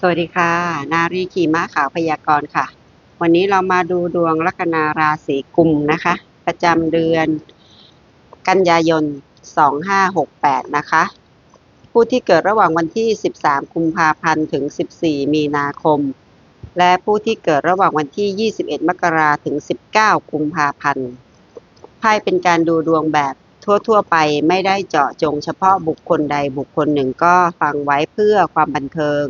สวัสดีค่ะ นารีขี่ม้าขาวพยากรณ์ค่ะ วันนี้เรามาดูดวงลัคนาราศีกุมนะคะ ประจำเดือน กันยายน 2568 นะคะ ผู้ที่เกิดระหว่างวันที่ 13 กุมภาพันธ์ถึง 14 มีนาคม และผู้ที่เกิดระหว่างวันที่ 21 มกราถึง 19 กุมภาพันธ์ไพ่เป็นการดูดวงแบบทั่ว ๆ ไปไม่ได้เจาะจงเฉพาะบุคคลใดบุคคลหนึ่งก็ฟังไว้เพื่อความบันเทิง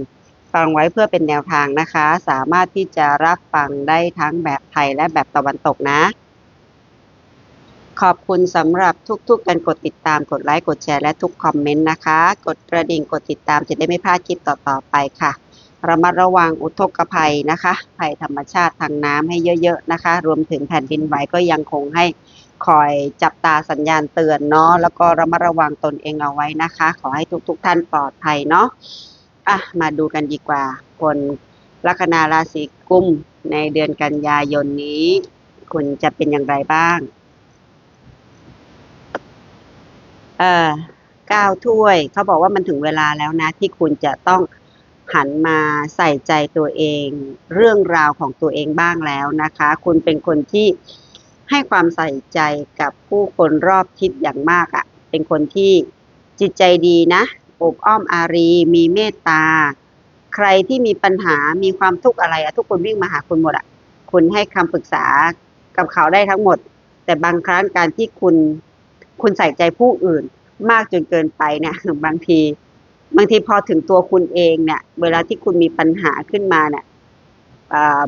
ฟังไว้เพื่อเป็นแนวทางนะคะ สามารถที่จะรับฟังได้ทั้งแบบไทยและแบบตะวันตกนะ ขอบคุณสำหรับทุกๆการกดติดตามกดไลค์กดแชร์และทุกคอมเมนต์นะคะ กดกระดิ่งกดติดตามจะได้ไม่พลาดคลิปต่อๆไปค่ะระมัดระวังอุทกภัยนะคะ ภัยธรรมชาติทางน้ำให้เยอะๆนะคะ รวมถึงแผ่นดินไหวก็ยังคงให้คอยจับตาสัญญาณเตือนเนาะแล้วก็ระมัดระวังตนเองเอาไว้นะคะ ขอให้ทุกๆท่านปลอดภัยเนาะ อะมาดูกันดีกว่า คนลัคนาราศีกุมในเดือนกันยายนนี้ คุณจะเป็นอย่างไรบ้าง เอ่อเก้าถ้วย เขาบอกว่ามันถึงเวลาแล้วนะ ที่คุณจะต้องหันมาใส่ใจตัวเอง เรื่องราวของตัวเองบ้างแล้วนะคะ คุณเป็นคนที่ให้ความใส่ใจกับผู้คนรอบทิศอย่างมากอะ่ะ เป็นคนที่จิตใจดีนะ อบอ้อมอารี มีเมตตา ใครที่มีปัญหามีความทุกข์อะไรอะทุกคนวิ่งมาหาคุณหมดอะคุณให้คำปรึกษากับเขาได้ทั้งหมด แต่บางครั้งการที่คุณคุณใส่ใจผู้อื่นมากจนเกินไปเนี่ยบางที บางทีพอถึงตัวคุณเองเนี่ย เวลาที่คุณมีปัญหาขึ้นมาเนี่ย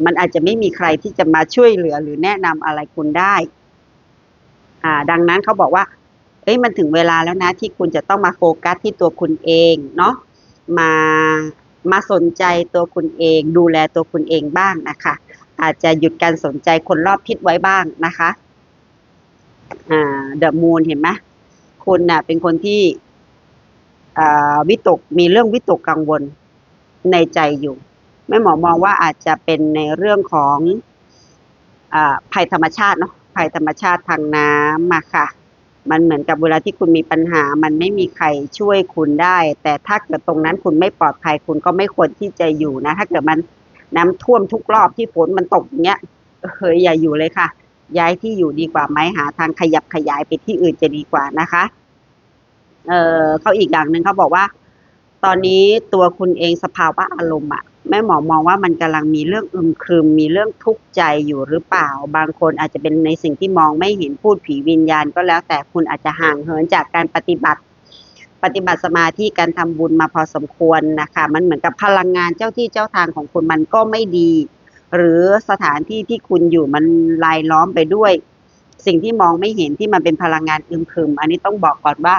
มันอาจจะไม่มีใครที่จะมาช่วยเหลือหรือแนะนำอะไรคุณได้อ่าดังนั้นเขาบอกว่า เอ้ยมันถึงเวลาแล้วนะที่คุณจะต้องมาโฟกัสที่ตัวคุณเองเนาะมามาสนใจตัวคุณเอง ดูแลตัวคุณเองบ้างนะคะ อาจจะหยุดการสนใจคนรอบทิศไว้บ้างนะคะอ่าเดอะมูนเห็นไหมคุณน่ะเป็นคนที่วิตกมีเรื่องวิตกกังวลในใจอยู่แม่หมอมองว่าอาจจะเป็นในเรื่องของอภัยธรรมชาติเนาะภัยธรรมชาติทางน้ำมาค่ะ มันเหมือนกับเวลาที่คุณมีปัญหา มันไม่มีใครช่วยคุณได้ แต่ถ้าเกิดตรงนั้นคุณไม่ปลอดภัยคุณก็ไม่ควรที่จะอยู่นะ ถ้าเกิดมันน้ำท่วมทุกรอบที่ฝนมันตกอย่างเงี้ยเฮ้ยอย่าอยู่เลยค่ะ ย้ายที่อยู่ดีกว่าไหมหาทางขยับขยายไปที่อื่นจะดีกว่านะคะ เออเขาอีกอย่างหนึ่งเขาบอกว่า ตอนนี้ตัวคุณเองสภาวะอารมณ์อะ แม่หมอมองว่ามันกำลังมีเรื่องอึมครึมมีเรื่องทุกข์ใจอยู่หรือเปล่า บางคนอาจจะเป็นในสิ่งที่มองไม่เห็นพูดผีวิญญาณ ก็แล้วแต่คุณอาจจะห่างเหินจากการปฏิบัติ ปฏิบัติสมาธิการทำบุญมาพอสมควรนะคะ มันเหมือนกับพลังงานเจ้าที่เจ้าทางของคุณมันก็ไม่ดี หรือสถานที่ที่คุณอยู่มันลายล้อมไปด้วย สิ่งที่มองไม่เห็นที่มันเป็นพลังงานอึมครึม อันนี้ต้องบอกก่อนว่า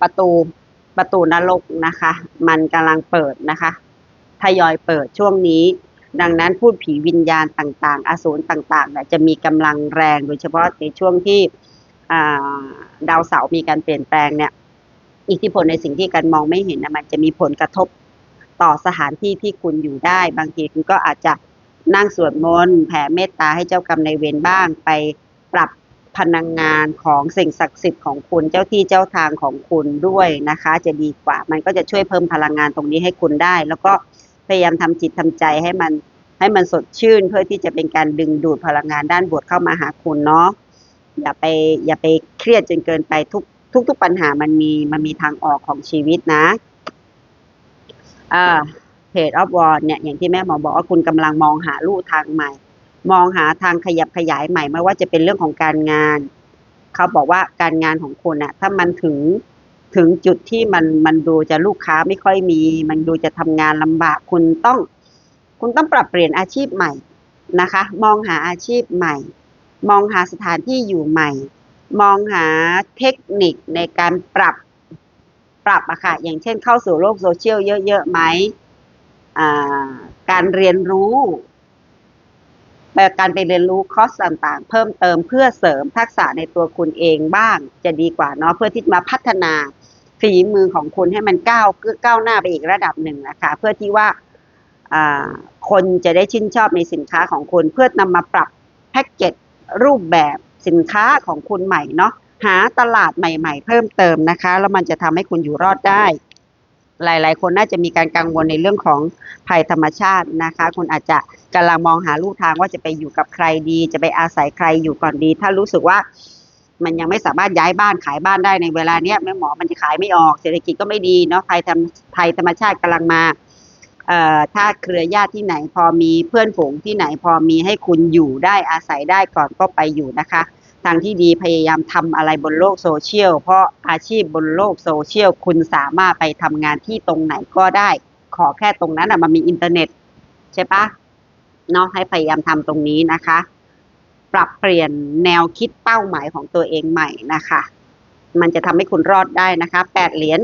ประตูประตูนรกนะคะ มันกำลังเปิดนะคะ ทยอยเปิดช่วงนี้ ดังนั้นพูดผีวิญญาณต่างๆ อสูรต่างๆเนี่ยจะมีกำลังแรงโดยเฉพาะในช่วงที่าดาวเสาร์มีการเปลี่ยนแปลงเนี่ยอิทธิพลในสิ่งที่การมองไม่เห็นนะมันจะมีผลกระทบต่อสถานที่ที่คุณอยู่ได้ บางทีคุณก็อาจจะนั่งสวดมนต์แผ่เมตตาให้เจ้ากรรมนายเวรบ้างไปปรับพลังงานของสิ่งศักดิ์สิทธิ์ของคุณเจ้าที่เจ้าทางของคุณด้วยนะคะ จะดีกว่า มันก็จะช่วยเพิ่มพลังงานตรงนี้ให้คุณได้ แล้วก็ พยายามทำจิตทำใจให้มันให้มันสดชื่นเพื่อที่จะเป็นการดึงดูดพลังงานด้านบวกเข้ามาหาคุณเนาะอย่าไปอย่าไปเครียดจนเกินไปทุกทุกทุกปัญหามันมีมันมีทางออกของชีวิตนะอ่าเพจออฟวอร์เนี่ยอย่างที่แม่หมอบอกว่าคุณกำลังมองหาลู่ทางใหม่ มองหาทางขยับขยายใหม่ไม่ว่าจะเป็นเรื่องของการงาน เขาบอกว่าการงานของคุณอะถ้ามันถึง ถึงจุดที่มันมันดูจะลูกค้าไม่ค่อยมี มันดูจะทำงานลำบากคุณต้อง คุณต้องปรับเปลี่ยนอาชีพใหม่นะคะ มองหาอาชีพใหม่ มองหาสถานที่อยู่ใหม่ มองหาเทคนิคในการปรับปรับอะค่ะ อย่างเช่นเข้าสู่โลกโซเชียลเยอะๆไหมการเรียนรู้แบบการไปเรียนรู้คอร์สต่างๆ เพิ่มเติมเพื่อเสริมทักษะในตัวคุณเองบ้างจะดีกว่าเนาะเพื่อที่มาพัฒนา ฝีมือของคุณให้มันก้าวก้าวหน้าไปอีกระดับหนึ่งนะคะ เพื่อที่ว่าคนจะได้ชื่นชอบในสินค้าของคุณ เพื่อนำมาปรับแพ็กเกจรูปแบบสินค้าของคุณใหม่เนาะหาตลาดใหม่ๆ เพิ่มเติมนะคะ แล้วมันจะทำให้คุณอยู่รอดได้ หลายๆ คนน่าจะมีการกังวลในเรื่องของภัยธรรมชาตินะคะ คุณอาจจะกำลังมองหาลู่ทางว่าจะไปอยู่กับใครดี จะไปอาศัยใครอยู่ก่อนดี ถ้ารู้สึกว่า มันยังไม่สามารถย้ายบ้านขายบ้านได้ในเวลาเนี้ยแม่หมอมันจะขายไม่ออกเศรษฐกิจก็ไม่ดีเนาะภัยธรรมภัยธรรมชาติกำลังมาเอ่อถ้าเครือญาติที่ไหนพอมีเพื่อนฝูงที่ไหนพอมีให้คุณอยู่ได้อาศัยได้ก่อนก็ไปอยู่นะคะ ทางที่ดีพยายามทำอะไรบนโลกโซเชียล เพราะอาชีพบนโลกโซเชียลคุณสามารถไปทำงานที่ตรงไหนก็ได้ ขอแค่ตรงนั้นอะมันมีอินเทอร์เน็ต ใช่ปะเนาะให้พยายามทำตรงนี้นะคะ ปรับเปลี่ยนแนวคิดเป้าหมายของตัวเองใหม่นะคะ มันจะทำให้คุณรอดได้นะคะแปดเหรียญ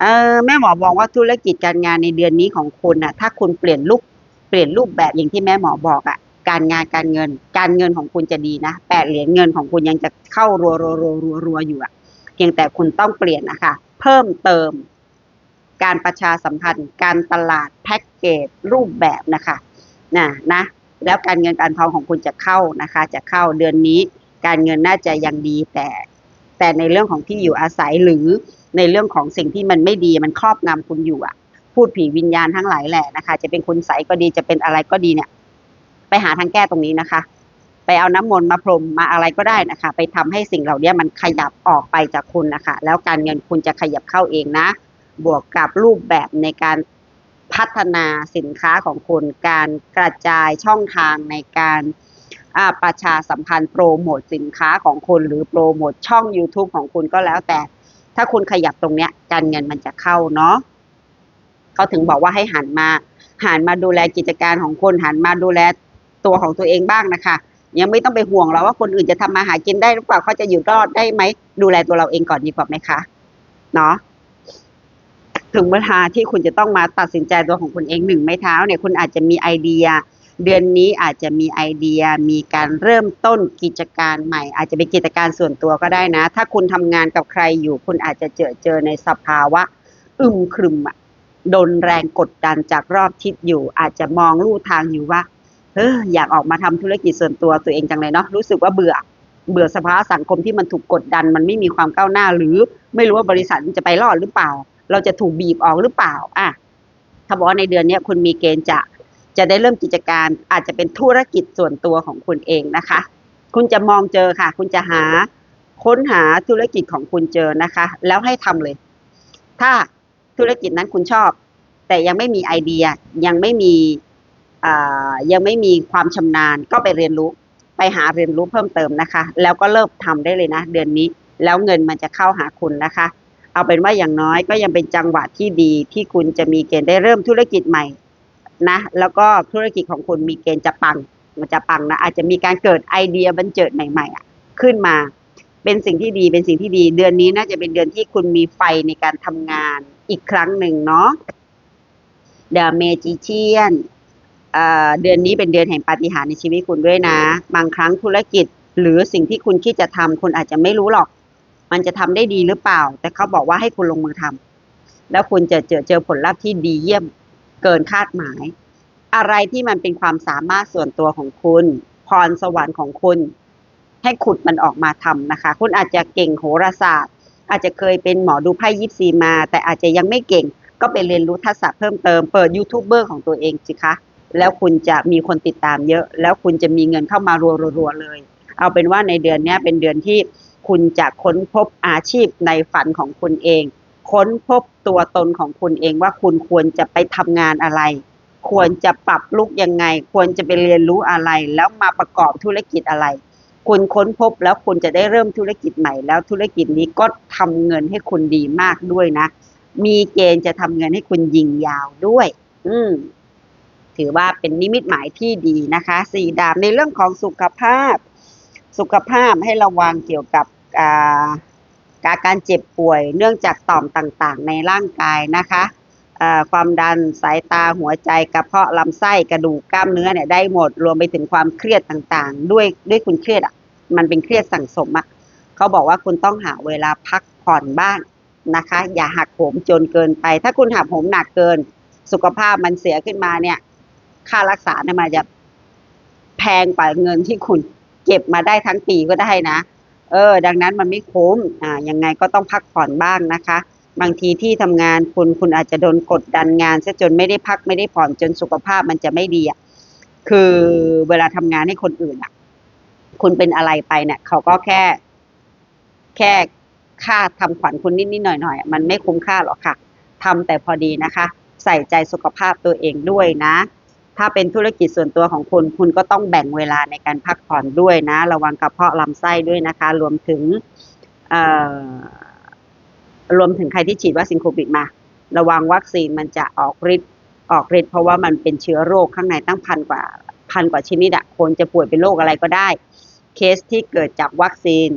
เออแม่หมอบอกว่าธุรกิจการงานในเดือนนี้ของคุณน่ะ ถ้าคุณเปลี่ยนรูปเปลี่ยนรูปแบบอย่างที่แม่หมอบอกอะ่ะ การงานการเงิน การเงินของคุณจะดีนะแปดเหรียญเงินของคุณยังจะเข้ารัวรัวรัวรัวรัวอยู่อะ่ะเพียงแต่คุณต้องเปลี่ยนนะคะ เพิ่มเติม การประชาสัมพันธ์ การตลาดแพ็กเกจรูปแบบนะคะนะนะ แล้วการเงินการทองของคุณจะเข้านะคะ จะเข้าเดือนนี้การเงินน่าจะยังดีแต่ แต่ในเรื่องของที่อยู่อาศัยหรือในเรื่องของสิ่งที่มันไม่ดีมันครอบงำคุณอยู่อะพูดผีวิญญาณทั้งหลายแหละนะคะ จะเป็นคุณใสก็ดีจะเป็นอะไรก็ดีเนี่ย ไปหาทางแก้ตรงนี้นะคะ ไปเอาน้ำมนต์มาพรมมาอะไรก็ได้นะคะ ไปทำให้สิ่งเหล่านี้มันขยับออกไปจากคุณนะคะ แล้วการเงินคุณจะขยับเข้าเองนะ บวกกับรูปแบบในการ พัฒนาสินค้าของคุณการกระจายช่องทางในการประชาสัมพันธ์โปรโมทสินค้าของคุณหรือโปรโมทช่อง YouTube ของคุณก็แล้วแต่ ถ้าคุณขยับตรงเนี้ยการเงินมันจะเข้าเนาะเขาถึงบอกว่าให้หันมาหันมาดูแลกิจการของคุณหันมาดูแลตัวของตัวเองบ้างนะคะ ยังไม่ต้องไปห่วงเราว่าคนอื่นจะทำมาหากินได้หรือเปล่าเขาจะอยู่รอดได้ไหมดูแลตัวเราเองก่อนดีกว่าไหมคะเนาะ ถึงเวลาที่คุณจะต้องมาตัดสินใจตัวของคุณเองหนึ่งไม้เท้าเนี่ยคุณอาจจะมีไอเดีย เดือนนี้อาจจะมีไอเดียมีการเริ่มต้นกิจการใหม่ อาจจะเป็นกิจการส่วนตัวก็ได้นะ ถ้าคุณทำงานกับใครอยู่ คุณอาจจะเจอเจอในสภาวะอึมครึมอะโดนแรงกดดันจากรอบทิศอยู่ อาจจะมองลู่ทางอยู่ว่าเอออยากออกมาทำธุรกิจส่วนตัวตัวเองจังเลยเนาะรู้สึกว่าเบื่อเบื่อสภาวะสังคมที่มันถูกกดดัน มันไม่มีความก้าวหน้าหรือ ไม่รู้ว่าบริษัทมันจะไปรอดหรือเปล่า เราจะถูกบีบออกหรือเปล่าอะถ้าบอกว่าในเดือนนี้คุณมีเกณฑ์จะจะได้เริ่มกิจการอาจจะเป็นธุรกิจส่วนตัวของคุณเองนะคะ คุณจะมองเจอค่ะ คุณจะหาค้นหาธุรกิจของคุณเจอนะคะ แล้วให้ทำเลย ถ้าธุรกิจนั้นคุณชอบ แต่ยังไม่มีไอเดียยังไม่มียังไม่มีความชำนาญก็ไปเรียนรู้ ไปหาเรียนรู้เพิ่มเติมนะคะ แล้วก็เริ่มทำได้เลยนะ เดือนนี้ แล้วเงินมันจะเข้าหาคุณนะคะ เอาเป็นว่าอย่างน้อยก็ยังเป็นจังหวะที่ดีที่คุณจะมีเกณฑ์ได้เริ่มธุรกิจใหม่นะแล้วก็ธุรกิจของคุณมีเกณฑ์จะปังมันจะปังนะอาจจะมีการเกิดไอเดียบันเจิดใหม่ๆอะขึ้นมา เป็นสิ่งที่ดีเป็นสิ่งที่ดี เดือนนี้น่าจะเป็นเดือนที่คุณมีไฟในการทำงานอีกครั้งหนึ่งเนาะ The Magician เอ่อเดือนนี้เป็นเดือนแห่งปาฏิหาริย์ในชีวิตคุณด้วยนะ บางครั้งธุรกิจหรือสิ่งที่คุณคิดจะทำคุณอาจจะไม่รู้หรอก มันจะทำได้ดีหรือเปล่า แต่เขาบอกว่าให้คุณลงมือทำแล้วคุณจะเจอเจอผลลัพธ์ที่ดีเยี่ยมเกินคาดหมาย อะไรที่มันเป็นความสามารถส่วนตัวของคุณ พรสวรรค์ของคุณ ให้ขุดมันออกมาทำนะคะ คุณอาจจะเก่งโหราศาสตร์ อาจจะเคยเป็นหมอดูไพ่ยิปซีมา แต่อาจจะยังไม่เก่ง ก็ไปเรียนรู้ทักษะเพิ่มเติมเปิดยูทูบเบอร์ของตัวเองสิคะแล้วคุณจะมีคนติดตามเยอะ แล้วคุณจะมีเงินเข้ามารัวๆเลย เอาเป็นว่าในเดือนนี้เป็นเดือนที่ คุณจะค้นพบอาชีพในฝันของคุณเอง ค้นพบตัวตนของคุณเองว่าคุณควรจะไปทำงานอะไร ควรจะปรับลุกยังไง ควรจะไปเรียนรู้อะไร แล้วมาประกอบธุรกิจอะไร คุณค้นพบแล้วคุณจะได้เริ่มธุรกิจใหม่ แล้วธุรกิจนี้ก็ทำเงินให้คุณดีมากด้วยนะ มีเกณฑ์จะทำเงินให้คุณยิงยาวด้วย อืมถือว่าเป็นนิมิตหมายที่ดีนะคะ สี่ดาบในเรื่องของสุขภาพ สุขภาพให้ระวังเกี่ยวกับ การการเจ็บป่วยเนื่องจากต่อมต่างๆ ในร่างกายนะคะความดันสายตาหัวใจกระเพาะลำไส้กระดูกกล้ามเนื้อเนี่ยได้หมดรวมไปถึงความเครียดต่างๆ ด้วยด้วยคุณเครียดอะมันเป็นเครียดสั่งสมอะเขาบอกว่าคุณต้องหาเวลาพักผ่อนบ้างนะคะ อย่าหักโหมจนเกินไป ถ้าคุณหักโหมหนักเกิน สุขภาพมันเสียขึ้นมาเนี่ย ค่ารักษาเนี่ยมันจะแพงกว่าเงินที่คุณเก็บมาได้ทั้งปีก็ได้นะ เออ ดังนั้นมันไม่คุ้มอ่ายังไงก็ต้องพักผ่อนบ้างนะคะ บางทีที่ทำงานคุณคุณอาจจะโดนกดดันงานซะจนไม่ได้พักไม่ได้ผ่อนจนสุขภาพมันจะไม่ดีอะคือเวลาทำงานให้คนอื่นอะ คุณเป็นอะไรไปเนี่ยเขาก็แค่ แค่ค่าทำขวัญคุณนิดๆหน่อยๆอะมันไม่คุ้มค่าหรอกค่ะทำแต่พอดีนะคะ ใส่ใจสุขภาพตัวเองด้วยนะ ถ้าเป็นธุรกิจส่วนตัวของคุณ คุณก็ต้องแบ่งเวลาในการพักผ่อนด้วยนะ ระวังกระเพาะลำไส้ด้วยนะคะ รวมถึงรวมถึงใครที่ฉีดวัคซีนโควิดมา ระวังวัคซีนมันจะออกฤทธิ์ออกฤทธิ์เพราะว่ามันเป็นเชื้อโรคข้างในตั้งพันกว่าพันกว่าชนิดอะคนจะป่วยเป็นโรคอะไรก็ได้ เคสที่เกิดจากวัคซีน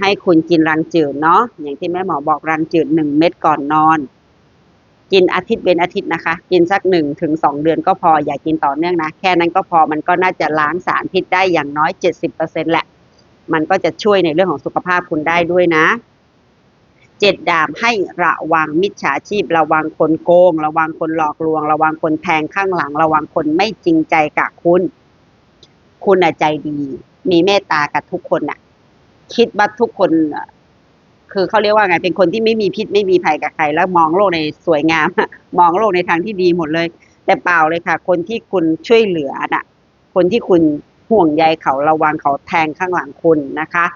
ให้คุณกินรังจืดเนาะอย่างที่แม่หมอบอกรังจืดหนึ่งเม็ดก่อนนอน กินอาทิตย์เป็นอาทิตย์นะคะ กินสักหนึ่งถึงสองเดือนก็พออย่ากินต่อเนื่องนะ แค่นั้นก็พอมันก็น่าจะล้างสารพิษได้อย่างน้อยเจ็ดสิบเปอร์เซ็นแหละ มันก็จะช่วยในเรื่องของสุขภาพคุณได้ด้วยนะเจ็ดดาบให้ระวังมิจฉาชีพ ระวังคนโกง ระวังคนหลอกลวง ระวังคนแทงข้างหลัง ระวังคนไม่จริงใจกับคุณ คุณอใจดี มีเมตตากับทุกคนน่ะ คิดว่าทุกคน คือเขาเรียกว่าไงเป็นคนที่ไม่มีพิษไม่มีภัยกับใครแล้วมองโลกในสวยงาม มองโลกในทางที่ดีหมดเลย แต่เปล่าเลยค่ะ คนที่คุณช่วยเหลือน่ะ คนที่คุณห่วงใยเขาระวังเขาแทงข้างหลังคุณนะคะ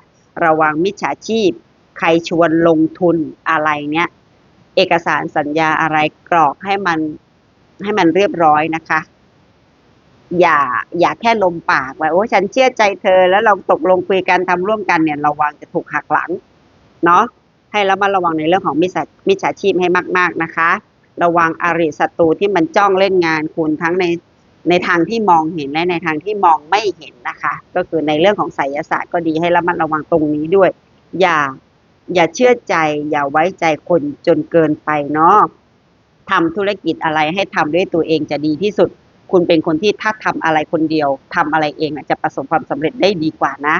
ระวังมิจฉาชีพ ใครชวนลงทุนอะไรเนี้ยเอกสารสัญญาอะไรกรอกให้มันให้มันเรียบร้อยนะคะ อย่า อย่าแค่ลมปากว่าโอ้ฉันเชื่อใจเธอ แล้วเราตกลงคุยกันทำร่วมกันเนี่ย ระวังจะถูกหักหลัง เนาะให้ระมัดระวังในเรื่องของมิจฉามิจฉาชีพให้มาก ๆนะคะ ระวังอริศัตรูที่มันจ้องเล่นงานคุณทั้งในในทางที่มองเห็นและในทางที่มองไม่เห็นนะคะ ก็คือในเรื่องของไสยศาสตร์ก็ดีให้ระมัดระวังตรงนี้ด้วย อย่าอย่าเชื่อใจ อย่าไว้ใจคนจนเกินไปเนาะทำธุรกิจอะไรให้ทำด้วยตัวเองจะดีที่สุด คุณเป็นคนที่ถ้าทำอะไรคนเดียวทำอะไรเองจะประสบความสำเร็จได้ดีกว่านะ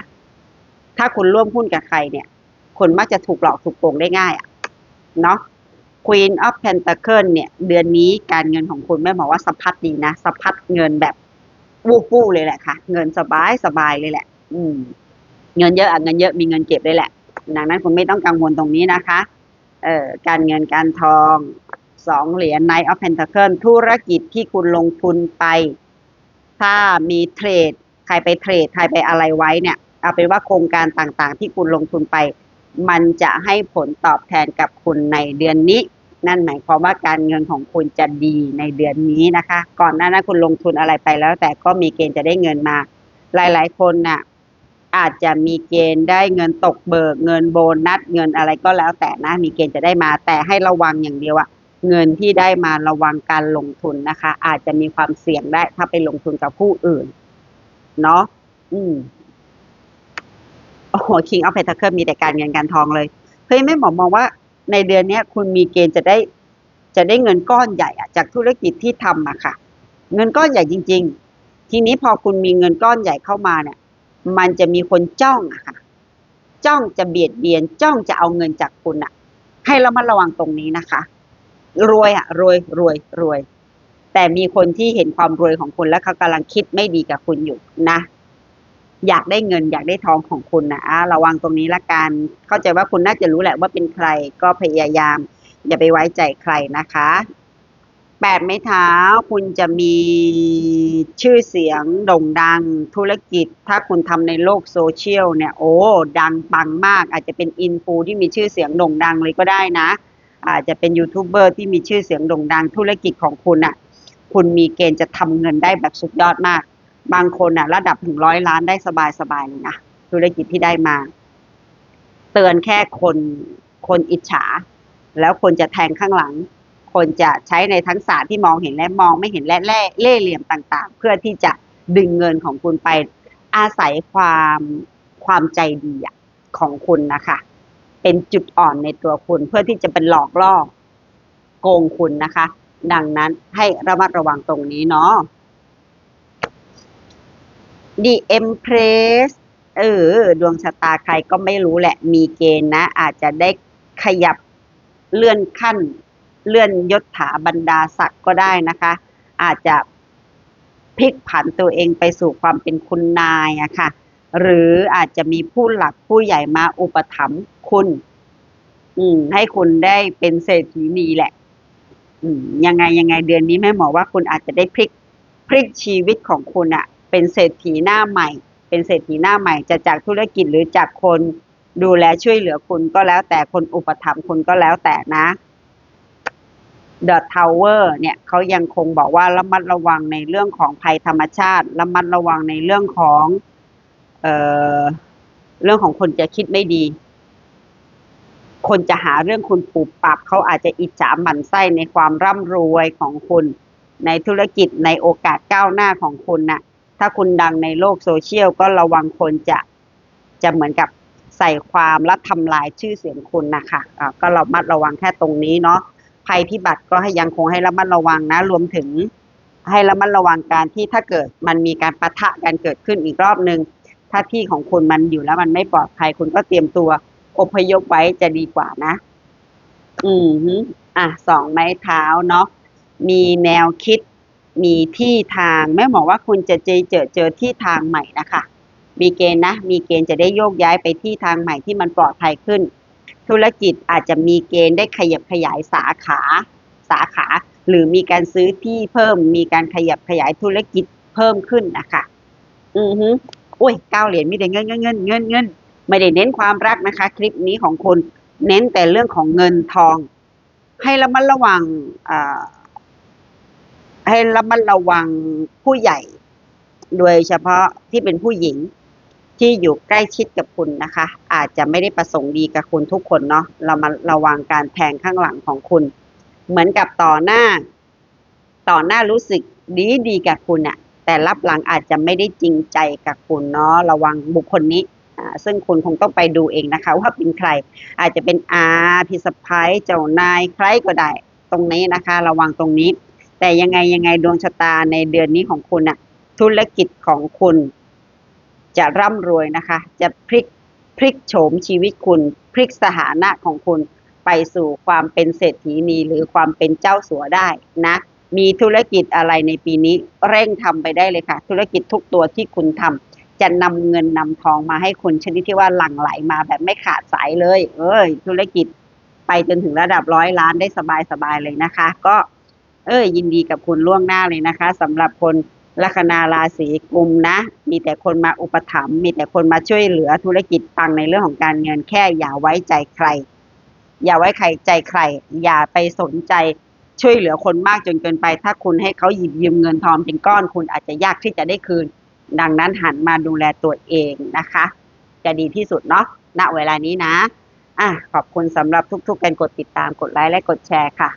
ถ้าคุณร่วมหุ้นกับใครเนี่ย คนมักจะถูกหลอกถูกโกงได้ง่ายอะเนาะ Queen of Pentacle เนี่ย เดือนนี้การเงินของคุณแม่บอกว่าสะพัดดีนะสะพัดเงินแบบวูบวูเลยแหละค่ะ เงินสบายสบายเลยแหละ อืม เงินเยอะอะเงินเยอะมีเงินเก็บเลยแหละ ดังนั้นคุณไม่ต้องกังวลตรงนี้นะคะ เอ่อการเงินการทองสองเหรียญ Knight of Pentacle ธุรกิจที่คุณลงทุนไป ถ้ามีเทรด ใครไปเทรด ใครไปอะไรไว้เนี่ย เอาเป็นว่าโครงการต่างๆ ที่คุณลงทุนไป มันจะให้ผลตอบแทนกับคุณในเดือนนี้ นั่นหมายความว่าการเงินของคุณจะดีในเดือนนี้นะคะ ก่อนหน้านั้นคุณลงทุนอะไรไปแล้ว แต่ก็มีเกณฑ์จะได้เงินมา หลาย ๆ คนน่ะอาจจะมีเกณฑ์ได้เงินตกเบิก เงินโบนัสเงินอะไรก็แล้วแต่นะ มีเกณฑ์จะได้มาแต่ให้ระวังอย่างเดียวอะเงินที่ได้มาระวังการลงทุนนะคะ อาจจะมีความเสี่ยงได้ถ้าไปลงทุนกับผู้อื่น เนาะอืม โอ้โห King of Pentacle มีแต่การเงินการทองเลยเฮ้ยแม่หมอมองว่าในเดือนเนี้ยคุณมีเกณฑ์จะได้ จะได้เงินก้อนใหญ่อะจากธุรกิจที่ทำอะค่ะ เงินก้อนใหญ่จริง ๆ ทีนี้พอคุณมีเงินก้อนใหญ่เข้ามาเนี่ย มันจะมีคนจ้องอะค่ะ จ้องจะเบียดเบียนจ้องจะเอาเงินจากคุณอะให้เรามาระวังตรงนี้นะคะ รวยอะรวยรวยรวย แต่มีคนที่เห็นความรวยของคุณแล้วเขากำลังคิดไม่ดีกับคุณอยู่นะ อยากได้เงินอยากได้ทองของคุณนะะระวังตรงนี้ละกัน เข้าใจว่าคุณน่าจะรู้แหละว่าเป็นใครก็พยายาม อย่าไปไว้ใจใครนะคะแปดไม้เท้าคุณจะมีชื่อเสียงโด่งดังธุรกิจ ถ้าคุณทำในโลกโซเชียลเนี่ย โอ้ ดังปังมาก อาจจะเป็นอินฟูที่มีชื่อเสียงโด่งดังเลยก็ได้นะ อาจจะเป็นยูทูบเบอร์ที่มีชื่อเสียงโด่งดังธุรกิจของคุณอะ คุณมีเกณฑ์จะทำเงินได้แบบสุดยอดมาก บางคนอะ ระดับถึงร้อยล้านได้สบายๆเลยนะธุรกิจที่ได้มา เตือนแค่คนคนอิจฉา แล้วคนจะแทงข้างหลัง คนจะใช้ในทั้งศาสตร์ที่มองเห็นและมองไม่เห็นและแล่เล่เหลี่ยมต่าง ๆ เพื่อที่จะดึงเงินของคุณไป อาศัยความความใจดีของคุณนะคะ เป็นจุดอ่อนในตัวคุณเพื่อที่จะเป็นหลอกล่อโกงคุณนะคะ ดังนั้นให้ระมัดระวังตรงนี้เนาะ The Empress เออ ดวงชะตาใครก็ไม่รู้แหละ มีเกณฑ์นะ อาจจะได้ขยับเลื่อนขั้น เลื่อนยศถาบรรดาศักดิ์ก็ได้นะคะ อาจจะพลิกผันตัวเองไปสู่ความเป็นคุณนายอะค่ะ หรืออาจจะมีผู้หลักผู้ใหญ่มาอุปถัมภ์คุณ อืม ให้คุณได้เป็นเศรษฐีนีแหละ อืม ยังไงยังไงเดือนนี้แม่หมอว่าคุณอาจจะได้พลิกพลิกชีวิตของคุณอะ เป็นเศรษฐีหน้าใหม่ เป็นเศรษฐีหน้าใหม่จะจากธุรกิจหรือจากคนดูแลช่วยเหลือคุณก็แล้วแต่คนอุปถัมภ์คุณก็แล้วแต่นะ The Tower เนี่ยเขายังคงบอกว่าระมัดระวังในเรื่องของภัยธรรมชาติ ระมัดระวังในเรื่องของเอ่อเรื่องของคนจะคิดไม่ดี คนจะหาเรื่องคุณปรับปรับเขาอาจจะอิจฉาหมั่นไส้ในความร่ำรวยของคุณ ในธุรกิจในโอกาสก้าวหน้าของคุณน่ะ ถ้าคุณดังในโลกโซเชียลก็ระวังคนจะจะเหมือนกับใส่ความและทำลายชื่อเสียงคุณนะคะะก็ระมัดระวังแค่ตรงนี้เนาะภัยพิบัติก็ให้ยังคงให้ระมัดระวังนะ รวมถึงให้ระมัดระวังการที่ถ้าเกิดมันมีการปะทะกันเกิดขึ้นอีกรอบหนึ่งถ้าที่ของคุณมันอยู่แล้วมันไม่ปลอดภัยคุณก็เตรียมตัวอพยพไว้จะดีกว่านะ อืมอะสองไม้เท้าเนาะมีแนวคิด มีที่ทางแม่หมอว่าคุณจะเจอเจอเจอที่ทางใหม่นะคะ มีเกณฑ์นะ มีเกณฑ์จะได้โยกย้ายไปที่ทางใหม่ที่มันปลอดภัยขึ้น ธุรกิจอาจจะมีเกณฑ์ได้ขยับขยายสาขาสาขา หรือมีการซื้อที่เพิ่มมีการขยับขยายธุรกิจเพิ่มขึ้นนะคะ อือฮึโอ้ยเก้าเหรียญมีแต่เงินเงินเงินเงินเงินไม่ได้เน้นความรักนะคะ คลิปนี้ของคุณเน้นแต่เรื่องของเงินทอง ให้ระมัดระวังอ่า ให้ระมัดระวังผู้ใหญ่ โดยเฉพาะที่เป็นผู้หญิงที่อยู่ใกล้ชิดกับคุณนะคะ อาจจะไม่ได้ประสงค์ดีกับคุณทุกคนเนาะเรามาระวังการแทงข้างหลังของคุณ เหมือนกับต่อหน้า ต่อหน้ารู้สึกดีดีกับคุณอะแต่รับหลังอาจจะไม่ได้จริงใจกับคุณเนาะระวังบุคคลนี้อ่าซึ่งคุณคงต้องไปดูเองนะคะ ว่าเป็นใครอาจจะเป็นอาพิสพายเจ้านายใครก็ได้ ตรงนี้นะคะ ระวังตรงนี้ แต่ยังไงยังไงดวงชะตาในเดือนนี้ของคุณอะธุรกิจของคุณ จะร่ำรวยนะคะ จะพลิกพลิกโฉมชีวิตคุณ พลิกสถานะของคุณไปสู่ความเป็นเศรษฐีนีหรือความเป็นเจ้าสัวได้นะ มีธุรกิจอะไรในปีนี้เร่งทำไปได้เลยค่ะ ธุรกิจทุกตัวที่คุณทำจะนำเงินนำทองมาให้คุณชนิดที่ว่าหลั่งไหลมาแบบไม่ขาดสายเลย เอ้ย ธุรกิจไปจนถึงระดับร้อยล้านได้สบายๆเลยนะคะ ก็ เอ้ยยินดีกับคุณล่วงหน้าเลยนะคะสำหรับคนลัคนาราศีกุมนะ มีแต่คนมาอุปถัมภ์มีแต่คนมาช่วยเหลือธุรกิจปังในเรื่องของการเงินแค่อย่าไว้ใจใคร อย่าไว้ใครใจใคร อย่าไปสนใจช่วยเหลือคนมากจนเกินไป ถ้าคุณให้เขาหยิบยืมเงินทองเป็นก้อนคุณอาจจะยากที่จะได้คืน ดังนั้นหันมาดูแลตัวเองนะคะ จะดีที่สุดเนาะณเวลานี้นะอะขอบคุณสำหรับทุกๆการกดติดตามกดไลค์และกดแชร์ค่ะ